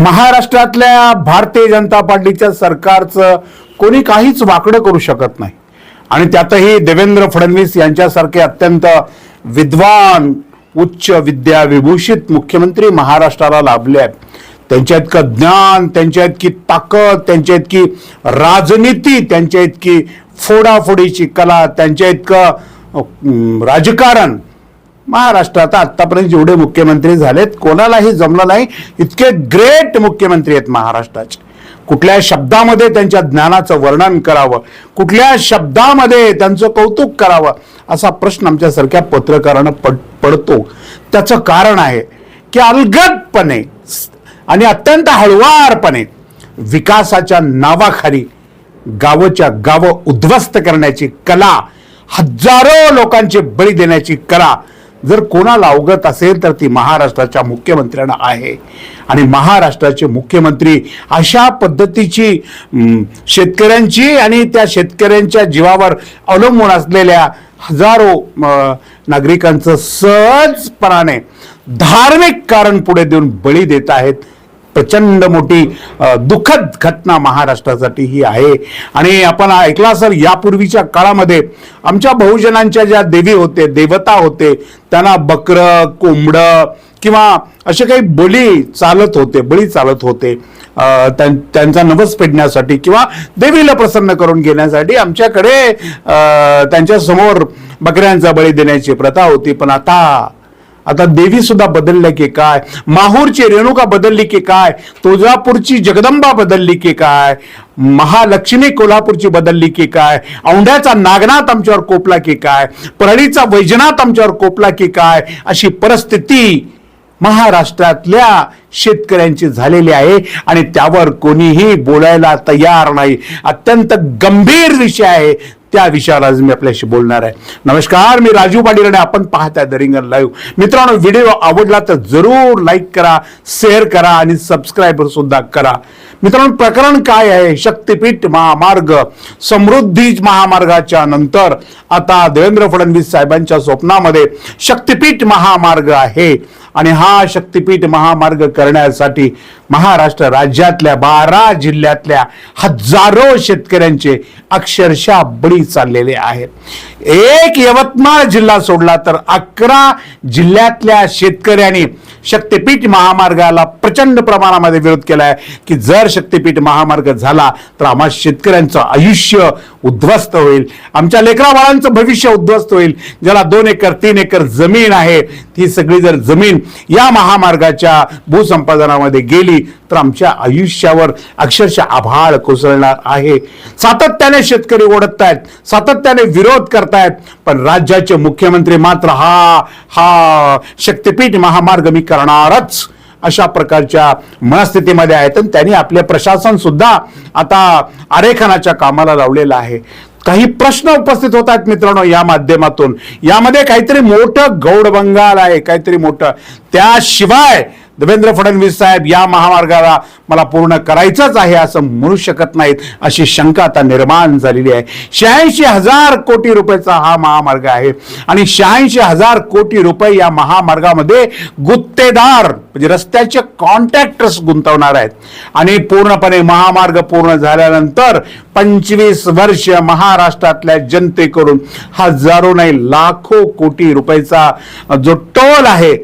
महाराष्ट्रातल्या भारतीय जनता पार्टीच्या सरकारचं कोणी काहीच वाकडं करू शकत नाही. आणि त्यातही देवेंद्र फडणवीस यांच्यासारखे अत्यंत विद्वान उच्च विद्या विभूषित मुख्यमंत्री महाराष्ट्राला लाभले आहेत. त्यांच्या इतकं ज्ञान त्यांच्या इतकी ताकद त्यांच्या इतकी राजनीती त्यांच्या इतकी फोडाफोडीची कला त्यांच्या इतकं राजकारण महाराष्ट्रात आतापर्यंत जेवढे मुख्यमंत्री झालेत कोणालाही जमलं नाही इतके ग्रेट मुख्यमंत्री आहेत महाराष्ट्राचे. कुठल्या शब्दामध्ये त्यांच्या ज्ञानाचं वर्णन करावं कुठल्या शब्दामध्ये त्यांचं कौतुक करावं असा प्रश्न आमच्यासारख्या पत्रकारांना पड पडतो. त्याचं कारण आहे की अलगदपणे आणि अत्यंत हळवारपणे विकासाच्या नावाखाली गावच्या गावं उद्ध्वस्त करण्याची कला हजारो लोकांचे बळी देण्याची कला जर कोणाला अवगत असेल तर ती महाराष्ट्राच्या मुख्यमंत्र्यांना आहे. आणि महाराष्ट्राचे मुख्यमंत्री अशा पद्धतीची शेतकऱ्यांची आणि त्या शेतकऱ्यांच्या जीवावर अवलंबून असलेल्या हजारो नागरिकांचं सहजपणाने धार्मिक कारण पुढे देऊन बळी देत आहेत. प्रचंड मोठी दुःखद घटना महाराष्ट्रासाठी ही आहे. आणि आपण ऐकला असेल यापूर्वीच्या काळामध्ये आमच्या बहुजनांच्या ज्या देवी होते देवता होते त्यांना बकरं कोंबडं किंवा असे काही बळी चालत होते बळी चालत होते त्यां- त्यांचा नवस पेडण्यासाठी किंवा देवीला प्रसन्न करून घेण्यासाठी आमच्याकडे त्यांच्यासमोर बकऱ्यांचा बळी देण्याची प्रथा होती. पण आता आता देवी सुद्धा बदलल्या की काय? माहूरची रेणुका बदलली की काय? तुळजापूरची जगदंबा बदलली की काय? महालक्ष्मी कोल्हापूरची बदलली की काय? औंढ्याचा नागनाथ आमच्यावर कोपला की काय? परळीचा वैजनाथ आमच्यावर कोपला की काय? अशी परिस्थिती महाराष्ट्रातल्या शेतकऱ्यांची झालेली आहे आणि त्यावर कोणीही बोलायला तयार नाही. अत्यंत गंभीर विषय आहे. त्या विषयावर आज मी आपल्याशी बोलणार आहे. नमस्कार मी राजू पाटील आणि आपण पाहताय द रिंगण लाईव्ह. मित्रांनो व्हिडिओ आवडला तर जरूर लाईक करा शेअर करा आणि सबस्क्राईब सुद्धा करा. मित्रांनो प्रकरण काय आहे? शक्तीपीठ महामार्ग समृद्धी महामार्गाच्या नंतर आता देवेंद्र फडणवीस साहेबांच्या स्वप्नामध्ये शक्तीपीठ महामार्ग आहे. आणि हा शक्तीपीठ महामार्ग करण्यासाठी महाराष्ट्र राज्यातल्या बारा जिल्ह्यातल्या हजारो शेतकऱ्यांचे अक्षरशः बळी चाललेले आहेत. एक यवतमाळ जिल्हा सोडला तर अकरा जिल्ह्यातल्या शेतकऱ्यांनी शक्तीपीठ महामार्गाला प्रचंड प्रमाणामध्ये विरोध केला आहे की जर शक्तीपीठ महामार्ग झाला तर आम्हा शेतकऱ्यांचं आयुष्य उद्ध्वस्त होईल. आमच्या लेकराबाळांचं भविष्य उद्ध्वस्त होईल. ज्याला दोन एकर तीन एकर जमीन आहे ती सगळी जर जमीन या महामार्गाच्या भूसंपादनामध्ये गेली तर आमच्या आयुष्यावर अक्षरशः आभाळ कोसळणार आहे. सातत्याने शेतकरी ओढत आहेत सातत्याने विरोध करतायत पण राज्याचे मुख्यमंत्री मात्र हा हा शक्तीपीठ महामार्ग मी करणारच अशा प्रकारच्या मनस्थितीमध्ये आहेत आणि त्यांनी आपले प्रशासन सुद्धा आता आरेखनाच्या कामाला लावलेलं आहे. काही प्रश्न उपस्थित होत आहेत मित्रांनो या माध्यमातून. यामध्ये काहीतरी मोठं गौड बंगाल आहे काहीतरी मोठं. त्याशिवाय देवेंद्र फडणवीस साहेब या महामार्गाला मला पूर्ण करायचंच आहे असं म्हणू शकत नाहीत अशी शंका आता निर्माण झालेली आहे. शहाऐंशी हजार कोटी रुपयाचा हा महामार्ग आहे आणि शहाऐंशी हजार कोटी रुपये या महामार्गामध्ये गुत्तेदार म्हणजे रस्त्याचे कॉन्ट्रॅक्टर्स गुंतवणार आहेत. आणि पूर्णपणे महामार्ग पूर्ण झाल्यानंतर पंचवीस वर्ष महाराष्ट्रातल्या जनतेकडून हजारो नाही लाखो कोटी रुपयाचा जो टोल आहे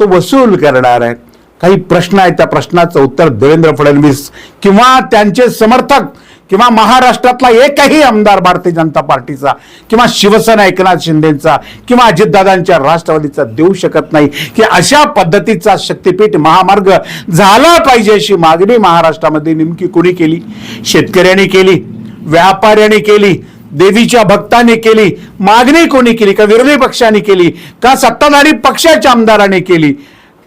तो वसूल करणार आहे काही प्रश्न आहेत त्या प्रश्नाचं उत्तर देवेंद्र फडणवीस किंवा त्यांचे समर्थक किंवा महाराष्ट्रातला एकही आमदार भारतीय जनता पार्टीचा किंवा शिवसेना एकनाथ शिंदेचा किंवा अजितदादांच्या राष्ट्रवादीचा देऊ शकत नाही. की अशा पद्धतीचा शक्तीपीठ महामार्ग झाला पाहिजे अशी मागणी महाराष्ट्रामध्ये नेमकी कोणी केली? शेतकऱ्यांनी केली? व्यापाऱ्यांनी केली? देवीच्या भक्तांनी केली? मागणी कोणी केली? का विरोधी पक्षाने केली? का सत्ताधारी पक्षाच्या आमदारांनी केली?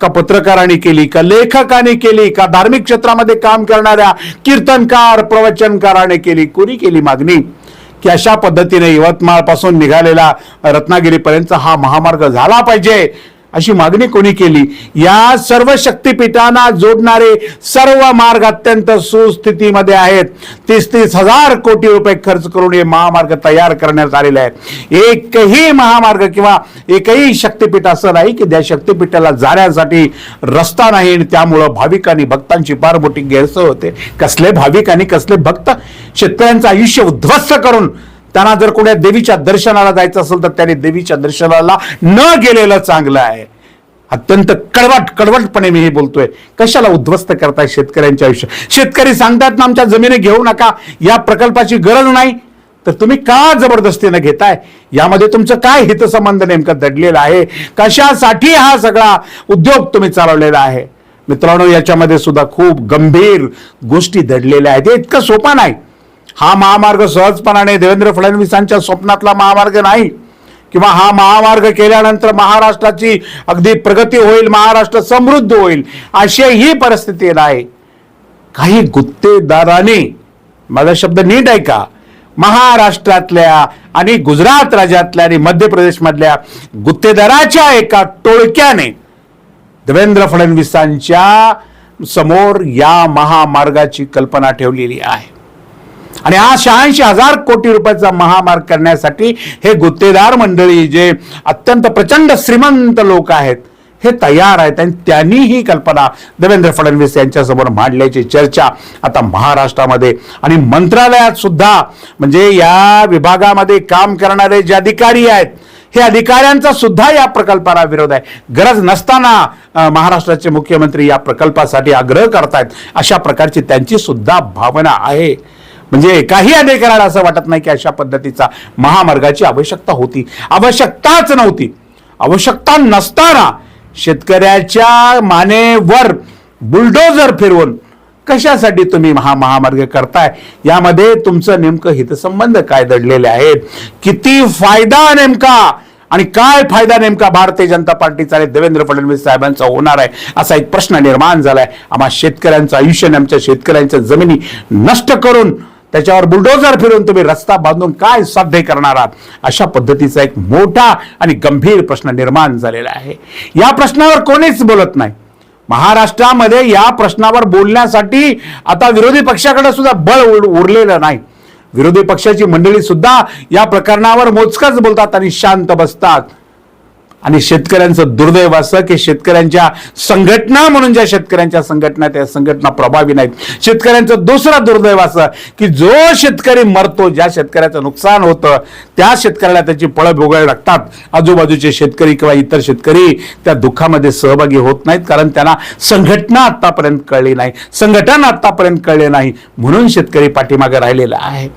का पत्रकारांनी केली का लेखकाने केली का धार्मिक क्षेत्रामध्ये काम करणाऱ्या कीर्तनकार प्रवचनकाराने केली कोणी केली मागणी? की अशा पद्धतीने यवतमाळपासून निघालेला रत्नागिरीपर्यंत हा महामार्ग झाला पाहिजे. अशी मागणी कोणी केली? या सर्व शक्तिपीठांना जोडणारे सर्व मार्ग अत्यंत सुस्थितीमध्ये आहेत. तीस तीस हजार कोटी रुपये खर्च करून हे महामार्ग तयार करण्यात आलेले आहेत. एकही महामार्ग किंवा एकही शक्तिपीठ असं नाही की त्या शक्तिपीठाला जाण्यासाठी रस्ता नाही आणि त्यामुळं भाविकांनी भक्तांची फार मोठी गैरसोय होते. कसले भाविक आणि कसले भक्त शेतकऱ्यांचं आयुष्य उद्ध्वस्त करून त्यांना जर कोण्या देवीच्या दर्शनाला जायचं असेल तर त्याने देवीच्या दर्शनाला न गेलेलं चांगलं आहे. अत्यंत कडवट कडवटपणे मी हे बोलतोय. कशाला उद्ध्वस्त करताय शेतकऱ्यांच्या आयुष्य? शेतकरी सांगतात ना आमच्या जमिनी घेऊ नका या प्रकल्पाची गरज नाही. तर तुम्ही का जबरदस्तीनं घेताय? यामध्ये तुमचं काय हितसंबंध नेमकं दडलेला आहे? कशासाठी हा सगळा उद्योग तुम्ही चालवलेला आहे? मित्रांनो याच्यामध्ये सुद्धा खूप गंभीर गोष्टी दडलेल्या आहेत. हे इतकं सोपा नाही. हा महामार्ग सहजपणाने देवेंद्र फडणवीसांच्या स्वप्नातला महामार्ग नाही. किंवा हा महामार्ग केल्यानंतर महाराष्ट्राची अगदी प्रगती होईल महाराष्ट्र समृद्ध होईल अशी ही परिस्थिती नाही. काही गुत्तेदाराने माझा शब्द नीट ऐका महाराष्ट्रातल्या आणि गुजरात राज्यातल्या आणि मध्य प्रदेशमधल्या गुत्तेदाराच्या एका टोळक्याने देवेंद्र फडणवीसांच्या समोर या महामार्गाची कल्पना ठेवलेली आहे. आणि हा शहाऐंशी हजार कोटी रुपयाचा महामार्ग करण्यासाठी हे गुत्तेदार मंडळी जे अत्यंत प्रचंड श्रीमंत लोक आहेत हे तयार आहेत आणि त्यांनी ही कल्पना देवेंद्र फडणवीस यांच्यासमोर मांडल्याची चर्चा आता महाराष्ट्रामध्ये आणि मंत्रालयात सुद्धा म्हणजे या विभागामध्ये काम करणारे जे अधिकारी आहेत हे अधिकाऱ्यांचा सुद्धा या प्रकल्पाला विरोध आहे. गरज नसताना महाराष्ट्राचे मुख्यमंत्री या प्रकल्पासाठी आग्रह करतायत अशा प्रकारची त्यांची सुद्धा भावना आहे. म्हणजे काही अधिकाऱ्याला असं वाटत नाही की अशा पद्धतीचा महामार्गाची आवश्यकता होती. आवश्यकताच नव्हती. आवश्यकता नसताना शेतकऱ्याच्या मानेवर बुलडोजर फिरवून कशासाठी तुम्ही हा महामार्ग करताय? यामध्ये तुमचं नेमकं हितसंबंध काय दडलेले आहेत? किती फायदा नेमका? आणि काय फायदा नेमका भारतीय जनता पार्टीचा आणि देवेंद्र फडणवीस साहेबांचा होणार आहे? असा एक प्रश्न निर्माण झालाय. आम्हा शेतकऱ्यांचं आयुष्य आमच्या शेतकऱ्यांच्या जमिनी नष्ट करून त्याच्यावर बुलडोजर फिरून तुम्ही रस्ता बांधून काय साध्य करणार आहात? अशा पद्धतीचा एक मोठा आणि गंभीर प्रश्न निर्माण झालेला आहे. या प्रश्नावर कोणीच बोलत नाही. महाराष्ट्रामध्ये या प्रश्नावर बोलण्यासाठी आता विरोधी पक्षाकडे सुद्धा बळ उर- उरलेलं नाही. विरोधी पक्षाची मंडळी सुद्धा या प्रकरणावर मोजकच बोलतात आणि शांत बसतात. आणि शेतकऱ्यांचं दुर्दैव असं की शेतकऱ्यांच्या संघटना म्हणून ज्या शेतकऱ्यांच्या संघटना त्या संघटना प्रभावी नाहीत. शेतकऱ्यांचं दुसरा दुर्दैव असं की जो शेतकरी मरतो ज्या शेतकऱ्याचं नुकसान होतं त्या शेतकऱ्याला त्याची फळं भोगावी लागतात. आजूबाजूचे शेतकरी किंवा इतर शेतकरी त्या दुःखामध्ये सहभागी होत नाहीत कारण त्यांना संघटना आत्तापर्यंत कळली नाही. संघटन आत्तापर्यंत कळले नाही. म्हणून शेतकरी पाठीमागे राहिलेला आहे.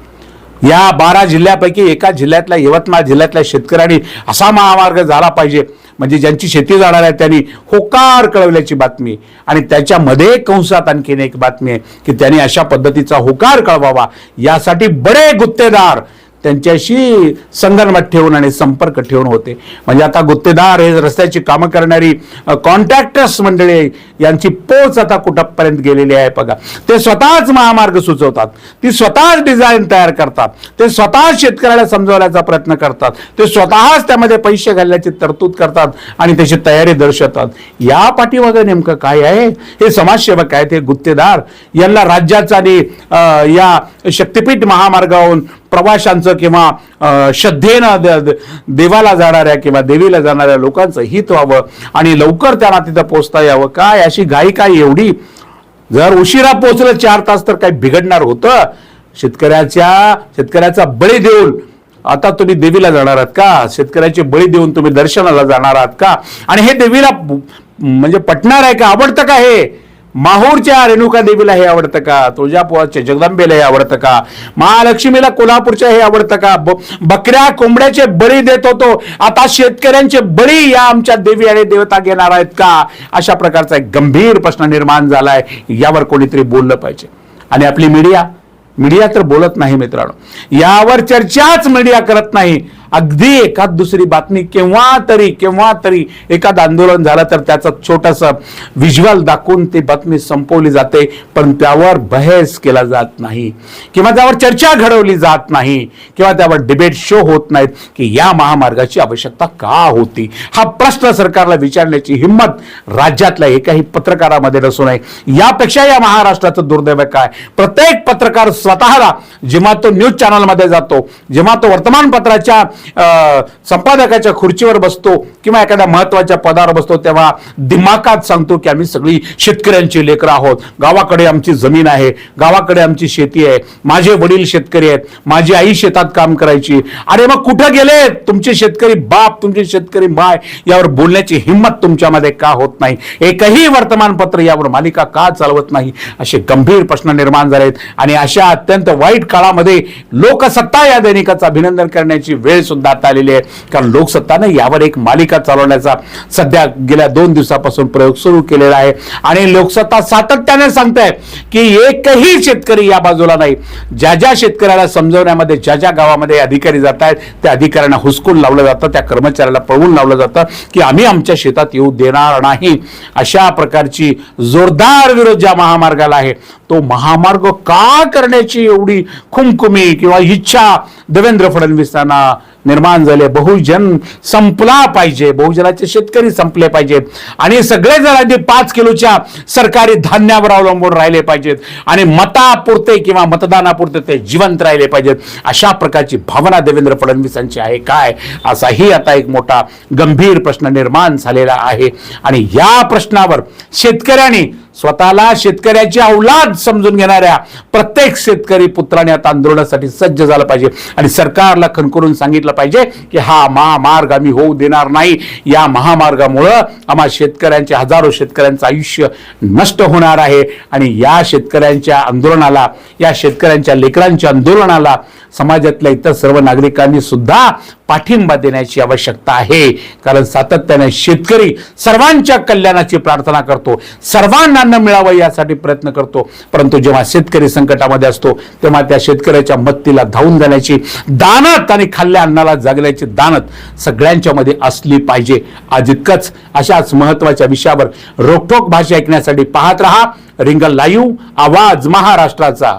या बारा जिल्ह्यापैकी एका जिल्ह्यातल्या यवतमाळ जिल्ह्यातल्या शेतकऱ्यांनी असा महामार्ग झाला पाहिजे. म्हणजे ज्यांची शेती जाणार आहे त्यांनी होकार कळवल्याची बातमी. आणि त्याच्यामध्ये कंसात आणखीन एक बातमी आहे की त्यांनी अशा पद्धतीचा होकार कळवावा. यासाठी बरे गुत्तेदार त्यांच्याशी संदर्भात ठेवून आणि संपर्क ठेवून होते. म्हणजे आता गुत्तेदार हे रस्त्याची कामं करणारी कॉन्ट्रॅक्टर्स मंडळी यांची पोच आता कुठपर्यंत गेलेली आहे बघा. ते स्वतःच महामार्ग सुचवतात. ती स्वतःच डिझाईन तयार करतात. ते स्वतःच शेतकऱ्याला समजवण्याचा प्रयत्न करतात. ते स्वतःच त्यामध्ये पैसे घालण्याची तरतूद करतात आणि त्याची तयारी दर्शवतात. या पाठीमागे नेमकं काय आहे? हे समाजसेवक आहेत हे गुत्तेदार. यांना राज्याचा आणि या शक्तिपीठ महामार्गावरून प्रवाशांचं किंवा श्रद्धेनं देवाला जाणाऱ्या किंवा देवीला जाणाऱ्या लोकांचं हित व्हावं आणि लवकर त्यांना तिथं पोचता यावं. काय अशी घाई काय एवढी? जर उशिरा पोचलं चार तास तर काही बिघडणार होतं. शेतकऱ्याच्या शेतकऱ्याचा बळी देऊन आता तुम्ही देवीला जाणार आहात का? शेतकऱ्याचे बळी देऊन तुम्ही दर्शनाला जाणार आहात का? आणि हे देवीला म्हणजे पटणार आहे का? आवडतं का हे? माहूरच्या रेणुका देवीला हे आवडतं का? तुळजापुराच्या जगदंबेला हे आवडतं का? महालक्ष्मीला कोल्हापूरच्या हे आवडतं का? बकऱ्या कोंबड्याचे बळी देत होतो. आता शेतकऱ्यांचे बळी या आमच्या देवी आणि देवता घेणार आहेत का? अशा प्रकारचा एक गंभीर प्रश्न निर्माण झालाय. यावर कोणीतरी बोललं पाहिजे. आणि आपली मीडिया? मीडिया तर बोलत नाही मित्रांनो. यावर चर्चाच मीडिया करत नाही. अगदी एखाद दुसरी बातमी केव्हा तरी केव्हा तरी एखाद आंदोलन झालं तर त्याचं छोटस व्हिज्युअल दाखवून ती बातमी संपवली जाते पण त्यावर बहस केला जात नाही. किंवा त्यावर चर्चा घडवली जात नाही किंवा त्यावर डिबेट शो होत नाहीत की या महामार्गाची आवश्यकता का होती? हा प्रश्न सरकारला विचारण्याची हिंमत राज्यातल्या एकाही पत्रकारामध्ये नसू नये. यापेक्षा या महाराष्ट्राचं दुर्दैव काय? प्रत्येक पत्रकार स्वतःला जेव्हा तो न्यूज चॅनलमध्ये जातो जेव्हा तो वर्तमानपत्राच्या संपादकाच्या खुर्चीवर बसतो किंवा एखाद्या महत्त्वाच्या पदावर बसतो तेव्हा दिमाकात सांगतो की आम्ही सगळी शेतकऱ्यांची लेकरं आहोत. गावाकडे आमची जमीन आहे गावाकडे आमची शेती आहे माझे वडील शेतकरी आहेत माझी आई शेतात काम करायची. अरे मग कुठं गेले? तुमचे शेतकरी बाप तुमचे शेतकरी माय यावर बोलण्याची हिंमत तुमच्यामध्ये का होत नाही? एकही वर्तमानपत्र यावर मालिका का चालवत नाही? असे गंभीर प्रश्न निर्माण झालेत. आणि अशा अत्यंत वाईट काळामध्ये लोकसत्ता या दैनिकाचं अभिनंदन करण्याची वेळ सुद्धा आता आलेली आहे. कारण लोकसत्तानं यावर एक मालिका चालवण्याचा सध्या गेल्या दोन दिवसापासून प्रयोग सुरू केलेला आहे. आणि लोकसत्ता सातत्याने सांगताय की एकही शेतकरी या बाजूला नाही. ज्या ज्या शेतकऱ्याला समजवण्यामध्ये ज्या ज्या गावामध्ये अधिकारी जात आहेत त्या अधिकाऱ्यांना हुसकून लावलं जातं त्या कर्मचाऱ्याला पळवून लावलं जातं की आम्ही आमच्या शेतात येऊ देणार नाही. अशा प्रकारची जोरदार विरोध ज्या महामार्गाला आहे तो महामार्ग का करण्याची एवढी खुमखुमी किंवा इच्छा देवेंद्र फडणवीसांना निर्माण झाले. बहुजन संपला पाहिजे. बहुजनाचे शेतकरी संपले पाहिजेत. आणि सगळे जण अगदी पाच किलोच्या सरकारी धान्यावर अवलंबून राहिले पाहिजेत. आणि मतापुरते किंवा मतदानापुरते ते जिवंत राहिले पाहिजेत. अशा प्रकारची भावना देवेंद्र फडणवीसांची आहे काय? असाही आता एक मोठा गंभीर प्रश्न निर्माण झालेला आहे. आणि या प्रश्नावर शेतकऱ्यांनी स्वतःला शेतकऱ्याची अवलाद समजून घेणाऱ्या प्रत्येक शेतकरी पुत्राने आता आंदोलनासाठी सज्ज झालं पाहिजे. आणि सरकारला खणकरून सांगितलं पाहिजे की हा महामार्ग आम्ही होऊ देणार नाही. या महामार्गामुळं आम्हा शेतकऱ्यांचे हजारो शेतकऱ्यांचं आयुष्य नष्ट होणार आहे. आणि या शेतकऱ्यांच्या आंदोलनाला या शेतकऱ्यांच्या लेकरांच्या आंदोलनाला समाजातल्या इतर सर्व नागरिकांनी सुद्धा पाठिंबा देण्याची आवश्यकता आहे. कारण सातत्याने शेतकरी सर्वांच्या कल्याणाची प्रार्थना करतो. सर्वांना अन्न मिळावं यासाठी प्रयत्न करतो. परंतु जेव्हा शेतकरी संकटामध्ये असतो तेव्हा त्या शेतकऱ्याच्या मत्तीला धावून जाण्याची दानत आणि खाल्ल्या अन्नाला जागल्याची दानत सगळ्यांच्या मध्ये असली पाहिजे. आज इतकंच. अशाच महत्त्वाच्या विषयावर रोखोक भाषा ऐकण्यासाठी पाहत रहा. रिंगल लाईव्ह. आवाज महाराष्ट्राचा.